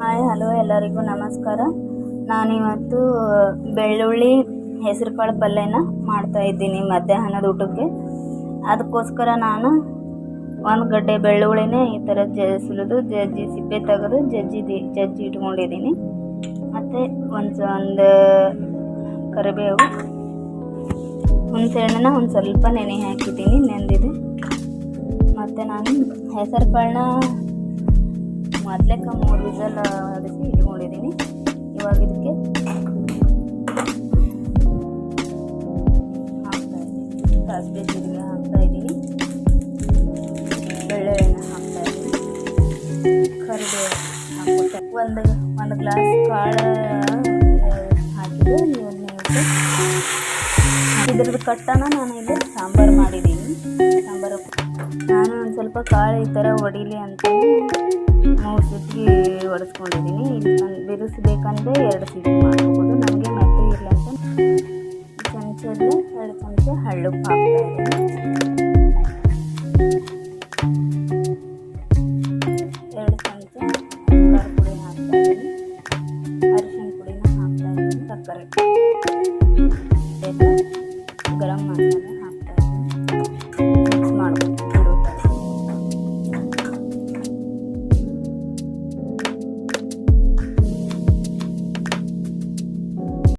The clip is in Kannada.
ಹಾಯ್ ಹಲೋ ಎಲ್ಲರಿಗೂ ನಮಸ್ಕಾರ. ನಾನಿವತ್ತು ಬೆಳ್ಳುಳ್ಳಿ ಹೆಸರು ಕಾಳು ಪಲ್ಯನ ಮಾಡ್ತಾ ಇದ್ದೀನಿ ಮಧ್ಯಾಹ್ನದ ಊಟಕ್ಕೆ. ಅದಕ್ಕೋಸ್ಕರ ನಾನು ಒಂದು ಗಡ್ಡೆ ಬೆಳ್ಳುಳ್ಳಿನೇ ಈ ಥರ ಜ ಜಜ್ಜಿ ಸಿಪ್ಪೆ ತೆಗೆದು ಜಜ್ಜಿದಿ ಜಜ್ಜಿ ಇಟ್ಕೊಂಡಿದ್ದೀನಿ. ಮತ್ತು ಒಂದು ಒಂದು ಕರಿಬೇವು, ಹುಣಸೆಹಣ್ಣನ್ನ ಒಂದು ಸ್ವಲ್ಪ ನೆನೆ ಹಾಕಿದ್ದೀನಿ ನೆಂದಿದೆ ಮತ್ತು ನಾನು ಹೆಸರು ಕಾಳನ್ನ ಮೊದಲೇಕ ಮೂರು ವಿಸಲ್ ಅದಕ್ಕೆ ಇಟ್ಕೊಂಡಿದ್ದೀನಿ. ಇವಾಗ ಇದಕ್ಕೆ ಹಾಕ್ತಾ ಇದ್ದೀನಿ. ಸಾಸಿವೆ ಜೀರಿಗೆ ಹಾಕ್ತಾ ಇದ್ದೀನಿ. ಬೆಳ್ಳುಳ್ಳಿನ ಹಾಕ್ತಾ ಇದ್ದೀನಿ. ಕರಿಬೇವು ಒಂದು ಒಂದು ಗ್ಲಾಸ್ ಕಾಳು ಹಾಕಿದ್ದು ನೀವು ಇದ್ರದ್ದು ಕಟ್ಟನ ನಾನು ಇಲ್ಲಿ ಸಾಂಬಾರು ಮಾಡಿದ್ದೀನಿ. ಸಾಂಬಾರು ನಾನು ಒಂದು ಸ್ವಲ್ಪ ಕಾಳು ಈ ಥರ ಹೊಡಿಲಿ ಅಂತ ಮೂರು ಸತಿ ಒರೆಸ್ಕೊಂಡಿದ್ದೀನಿ ಇಲ್ಲಿ ನಾನು ಬಿಡಿಸ್ಬೇಕಂದ್ರೆ ಎರಡು ಸತಿ ಮಾಡ್ಕೋಬೋದು ನನಗೆ ಮೆತ್ತೆ ಇರಲಿ ಅಂತ ಚಮಚದಲ್ಲಿ ಎರಡು ಚಮಚ ಹಳ್ಳುಪ್ಪು ಹಾಕ್ತಾ ಇದ್ದೀನಿ ಎರಡು ಚಮಚ ಖಾರ ಪುಡಿ ಹಾಕ್ತಾ ಇದ್ದೀನಿ ಅರಿಶಿನ ಪುಡಿನ ಹಾಕ್ತಾ ಇದ್ದೀನಿ ಸಕ್ಕರೆ ಬೇಕು ಗರಂ ಮಸಾಲ